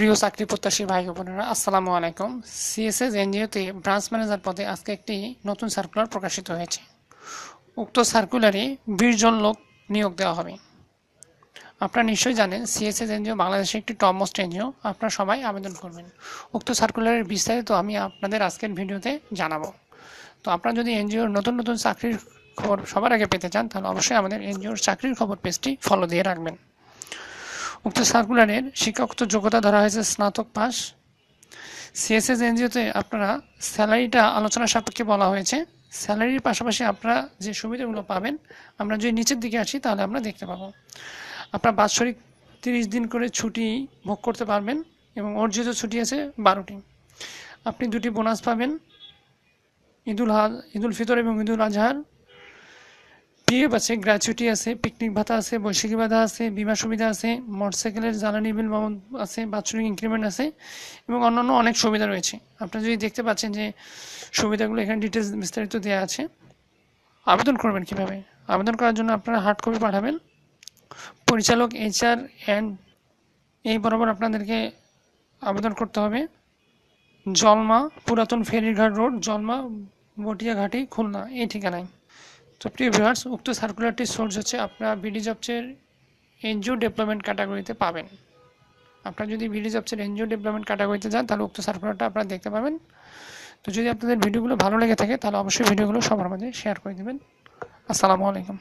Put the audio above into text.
প্রিয় চাকরি প্রত্যাশী ভাই বোনেরা, আসসালামু আলাইকুম। সিএসএস এনজিওতে ব্রাঞ্চ ম্যানেজার পদে আজকে একটি নতুন সার্কুলার প্রকাশিত হয়েছে। উক্ত সার্কুলারে বিশ জন লোক নিয়োগ দেওয়া হবে। আপনারা নিশ্চয়ই জানেন সিএসএস এনজিও বাংলাদেশে একটি টপ মোস্ট এনজিও। আপনারা সবাই আবেদন করবেন। উক্ত সার্কুলারের বিস্তারিত আমি আপনাদের আজকের ভিডিওতে জানাব। তো আপনারা যদি এনজিওর নতুন নতুন চাকরির খবর সবার আগে পেতে চান, তাহলে অবশ্যই আমাদের এনজিওর চাকরির খবর পেজটি ফলো দিয়ে রাখবেন। উক্ত সার্কুলারের শিক্ষাগত যোগ্যতা ধরা হয়েছে স্নাতক পাস সিএসএস এনজিওতে আপনারা স্যালারিটা আলোচনা সাপেক্ষে বলা হয়েছে। স্যালারির পাশাপাশি আপনারা যে সুবিধাগুলো পাবেন, আমরা যদি নিচের দিকে আসি, তাহলে আমরা দেখতে পাবো। আপনার বাৎসরিক তিরিশ দিন করে ছুটি ভোগ করতে পারবেন এবং অর্জিত ছুটি আছে বারোটি। আপনি দুটি বোনাস পাবেন, ঈদুল হা ঈদুল ফিতর এবং ঈদুল আজহার। পিএফ আছে গ্র্যাচুইটি আছে পিকনিক ভাতা আছে, বৈশাখী ভাতা আছে, বিমা সুবিধা আছে মোটরসাইকেলের জ্বালানি বিল বাবদ আছে, বাৎসরিক ইনক্রিমেন্ট আছে এবং অন্যান্য অনেক সুবিধা রয়েছে। আপনারা যদি দেখতে পাচ্ছেন যে সুবিধাগুলো এখানে ডিটেলস বিস্তারিত দেওয়া আছে, আবেদন করবেন কীভাবে? আবেদন করার জন্য আপনারা হার্ড কপি পাঠাবেন। পরিচালক এইচআর অ্যান্ড এই বরাবর আপনাদেরকে আবেদন করতে হবে। জলমা, পুরাতন ফেরিঘাট রোড, জলমা, বটিয়াঘাটি, খুলনা, এই ঠিকানায়। তো প্রিয় ভিউয়ার্স উক্ত সার্কুলারটির সোর্স হচ্ছে আপনার বিডি জবসের এনজিও ডেভেলপমেন্ট ক্যাটাগরিতে পাবেন। আপনারা যদি বিডি জবসের এনজিও ডেভেলপমেন্ট ক্যাটাগরিতে যান, তাহলে উক্ত সার্কুলারটা আপনারা দেখতে পাবেন। তো যদি আপনাদের ভিডিওগুলো ভালো লেগে থাকে, তাহলে অবশ্যই ভিডিওগুলো সবার মাঝে শেয়ার করে দেবেন। আসসালামু আলাইকুম।